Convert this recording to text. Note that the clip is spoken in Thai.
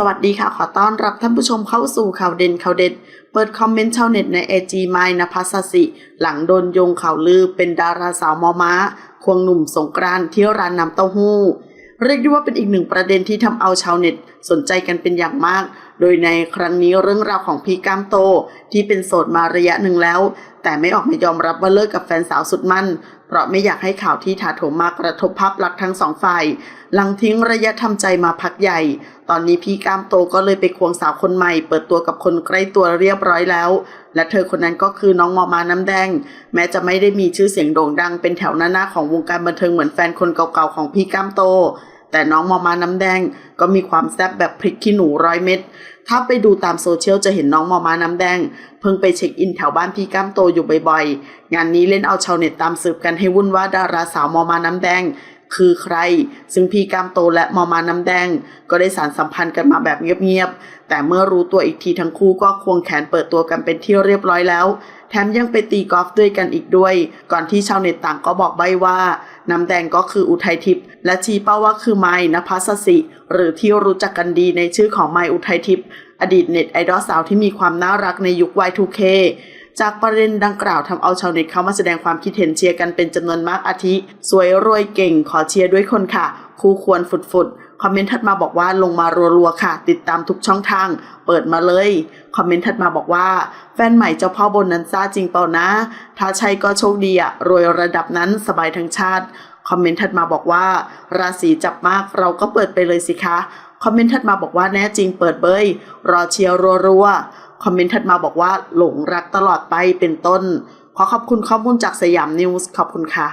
สวัสดีค่ะ ขอต้อนรับท่านผู้ชมเข้าสู่ข่าวเด่นข่าวเด็ด เปิดคอมเมนต์ชาวเน็ตในเอจีไมนภัสสิ หลังโดนโยงข่าวลือเป็นดาราสาวมอม้า ควงหนุ่มสงกรานต์ที่ร้านน้ำเต้าหู้ เรียกได้ว่าเป็นอีกหนึ่งประเด็นที่ทำเอาชาวเน็ตสนใจกันเป็นอย่างมาก โดยในครั้งนี้เรื่องราวของพี่ก้ามโต ที่เป็นโสดมาระยะหนึ่งแล้ว แต่ไม่ออกมายอมรับว่าเลิกกับแฟนสาวสุดมั่น เพราะไม่อยากให้ข่าวที่ถาโถมมากระทบภาพลักษณ์ทั้งสองฝ่าย หลังทิ้งระยะทำใจมาพักใหญ่ ตอนนี้พี่ก้ามโตก็เลยไปควงสาวคนใหม่ เปิดตัวกับคนใกล้ตัวเรียบร้อยแล้ว และเธอคนนั้นก็คือน้องมอมาน้ำแดง แม้จะไม่ได้มีชื่อเสียงโด่งดังเป็นแถวหน้าๆของวงการบันเทิงเหมือนแฟนคนเก่าๆของพี่ก้ามโต แต่น้องมอมาน้ำแดงก็มีความแซ่บแบบพริกขี้หนูร้อยเม็ด ถ้าไปดูตามโซเชียลจะเห็นน้องมอมาน้ำแดง เพิ่งไปเช็คอินแถวบ้านพี่ก้ามโตอยู่บ่อยๆ งานนี้เล่นเอาชาวเน็ตตามสืบกันให้วุ่นว่าดาราสาวมอมาน้ำแดง คือใคร ซึ่งพี่กามโตและมอมาน้ำแดง ก็ได้สารสัมพันธ์กันมาแบบเงียบๆ แต่เมื่อรู้ตัวอีกทีทั้งคู่ก็ควงแขนเปิดตัวกันเป็นที่เรียบร้อยแล้ว แถมยังไปตีกอล์ฟด้วยกันอีกด้วย ก่อนที่ชาวเน็ตต่างก็บอกใบว่า น้ำแดงก็คืออุทัยทิพย์และชี้เป้าว่าคือไม้นภัสสิ หรือที่รู้จักกันดีในชื่อของไม้อุทัยทิพย์อดีตเน็ตไอดอลสาวที่มีความน่ารักในยุค Y2K จากประเด็นดังกล่าวทำเอาชาวเน็ตเข้ามาแสดงความคิดเห็นเชียร์กันเป็นจำนวนมากอาทิ สวยรวยเก่งขอเชียร์ด้วยคนค่ะ คู่ควรฝุดๆคอมเมนต์ถัดมาบอกว่าลงมารัวๆค่ะ ติดตามทุกช่องทาง เปิดมาเลยคอมเมนต์ถัดมาบอกว่า แฟนใหม่เจ้าพ่อบนนั้นซ่าจริงเปล่านะ ถ้าใช่ก็โชคดีอะรวยระดับนั้นสบายทั้งชาติคอมเมนต์ถัดมาบอกว่า ราศีจับมากเราก็เปิดไปเลยสิคะ คอมเมนต์ถัดมาบอกว่าแน่จริงเปิดเบยรอเชียร์รัวๆ คอมเมนต์ถัดมาบอกว่าหลงรักตลอดไปเป็นต้น ขอขอบคุณข้อมูลจากสยามนิวส์ขอบคุณค่ะ